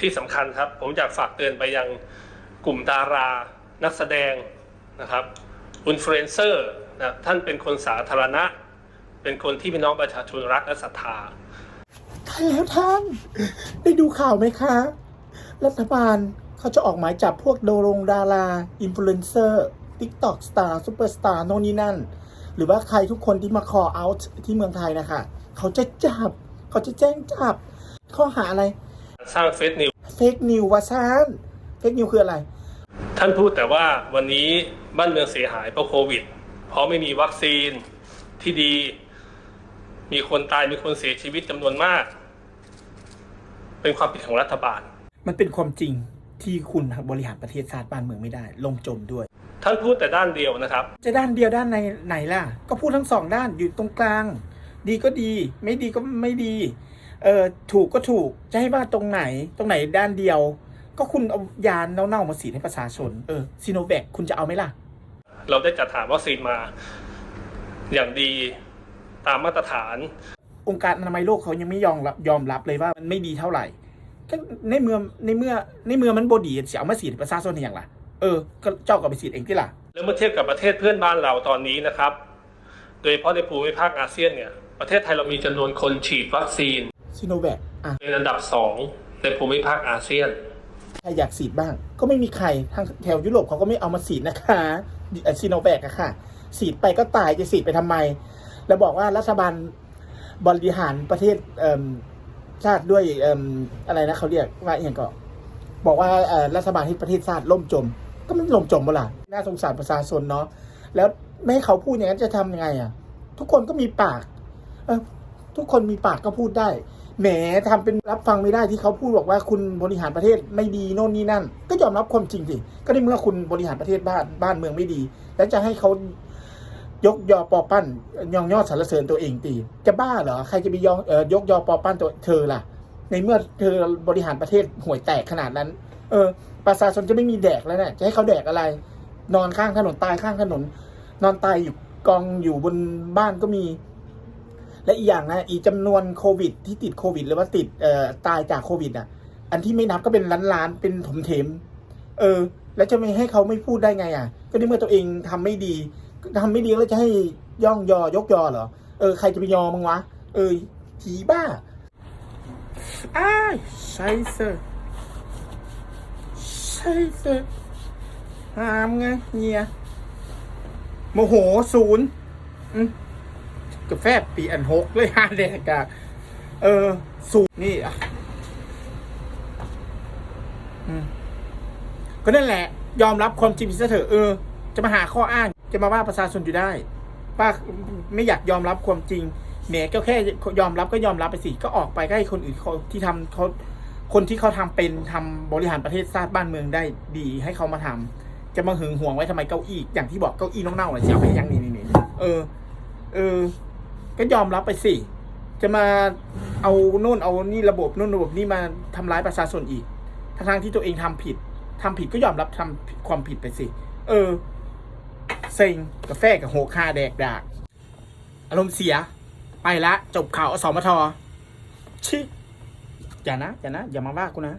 ที่สำคัญครับ ผมอยากฝากเตือนไปยังกลุ่มดารานักแสดงนะครับอินฟลูเอนเซอร์นะท่านเป็นคนสาธารณะ เป็นคนที่พี่น้องประชาชนรักและศรัทธาท่านแล้วท่านได้ดูข่าวไหมคะ รัฐบาลเขาจะออกหมายจับพวกโดรงดารา อินฟลูเอนเซอร์ทิกต็อกสตาร์ซูเปอร์สตาร์โน่นนี่นั่น หรือว่าใครทุกคนที่มา call out ที่เมืองไทยนะคะ เขาจะจับ เขาจะแจ้งจับ ข้อหาอะไร สร้างเฟซนิวเฟกนิววาซานเฟกนิวคืออะไร ท่านพูดแต่ว่าวันนี้บ้านเมืองเสียหายเพราะโควิด เพราะไม่มีวัคซีนที่ดี มีคนตายมีคนเสียชีวิตจำนวนมาก เป็นความผิดของรัฐบาล มันเป็นความจริงที่คุณบริหารประเทศชาติบ้านเมืองไม่ได้ ลงจมด้วย ท่านพูดแต่ด้านเดียวนะครับ จะด้านเดียวด้านในไหนล่ะ ก็พูดทั้งสองด้านอยู่ตรงกลาง ดีก็ดี ไม่ดีก็ไม่ดี เออถูกก็ถูกจะให้ว่าตรงไหน ตรงไหนด้านเดียว ก็คุณเอายาเน่าๆมาฉีดให้ประชาชนเออซีโนแวคคุณจะเอาไหมล่ะ เราได้จัดหาวัคซีนมา อย่างดีตามมาตรฐาน องค์การอนามัยโลกเขายังไม่ยอมรับยอมรับเลยว่ามันไม่ดีเท่าไหร่ก็ในเมื่อในเมื่อในเมื่อมันบดีเสียเอามาฉีดให้ประชาชนอย่างล่ะเออก็เจ้าก็ไปฉีดเองที่ล่ะแล้วเมื่อเทียบกับประเทศเพื่อนบ้านเราตอนนี้นะครับ โดยเฉพาะในภูมิภาคอาเซียนเนี่ยประเทศไทยเรามีจำนวนคนฉีดวัคซีน ซีโนแวคอะเป็นอันดับสองในภูมิภาคอาเซียน ใครอยากฉีดบ้าง ก็ไม่มีใครทางแถวยุโรปเขาก็ไม่เอามาฉีดนะคะซีโนแวคอะค่ะฉีดไปก็ตายจะฉีดไปทำไม แล้วบอกว่ารัฐบาลบริหารประเทศเอิ่มชาติด้วยเอิ่มอะไรนะเขาเรียกว่าอย่างก็บอกว่าเอ่อรัฐบาลที่ประเทศชาติล่มจม ก็ไม่ล่มจมเปล่าน่าสงสารประชาชนเนาะแล้วไม่ให้เขาพูดอย่างนั้นจะทำยังไงอะทุกคนก็มีปาก เออทุกคนมีปากก็พูดได้ แหมทำเป็นรับฟังไม่ได้ที่เขาพูดบอกว่าคุณบริหารประเทศไม่ดีโน่นนี่นั่น ก็ยอมรับความจริงสิก็ในเมื่อคุณบริหารประเทศบ้านบ้านเมืองไม่ดี แล้วจะให้เขายกยอปอปั้นยองยอดสรรเสริญตัวเองตีจะบ้าเหรอใครจะไปยองเออยกยอปอปั้นตัวเธอล่ะ ในเมื่อเธอบริหารประเทศห่วยแตกขนาดนั้น เออประชาชนจะไม่มีแดกแล้วเนี่ยจะให้เขาแดกอะไร นอนข้างถนนตายข้างถนน นอนตายอยู่กองอยู่บนบ้านก็มี และอีกอย่างนะอีกจำนวนโควิด ที่ติดโควิด หรือว่าติดเอ่อตายจากโควิดอะ อันที่ไม่นับก็เป็นล้านล้านๆเป็นถมเถมเออ แล้วจะไม่ให้เขาไม่พูดได้ไงอะ ก็ในเมื่อตัวเองทำไม่ดีทำไม่ดีแล้วจะให้ย่องยอยกยอเหรอเออใครจะไปยอมึงวะเออผีบ้าอ้ายใช่เซอใช่เซอหามไงเงียโมโหศูนย์อืม กาแฟปีอันหกเลยฮะเด็กอะเออ สูตรนี่อะอืมก็นั่นแหละ ยอมรับความจริงซะเถอะเออ จะมาหาข้ออ้าง จะมาว่าประชาชนอยู่ได้ป้าไม่อยากยอมรับความจริงแหมก็แค่ยอมรับก็ยอมรับไปสิก็ออกไปก็ให้คนอื่นเขาที่ทำเขาคนที่เขาทำเป็นทำบริหารประเทศชาติบ้านเมืองได้ดีให้เขามาทำจะมาหึงหวงไว้ทำไมเก้าอี้อย่างที่บอกเก้าอี้น่องเน่าๆเลยเสียไปยังนี่นี่เออ เออ ก็ยอมรับไปสิ จะมาเอาโน่นเอานี่ระบบโน่นระบบนี่มาทำร้ายประชาชนอีกทั้งที่ตัวเองทำผิดทำผิดก็ยอมรับทำความผิดไปสิ เออ เซ็งกาแฟกับโหคาแดกดากอารมณ์เสีย ไปละ จบข่าวอสมทชิอย่านะอย่านะ อย่ามาว่ากูนะ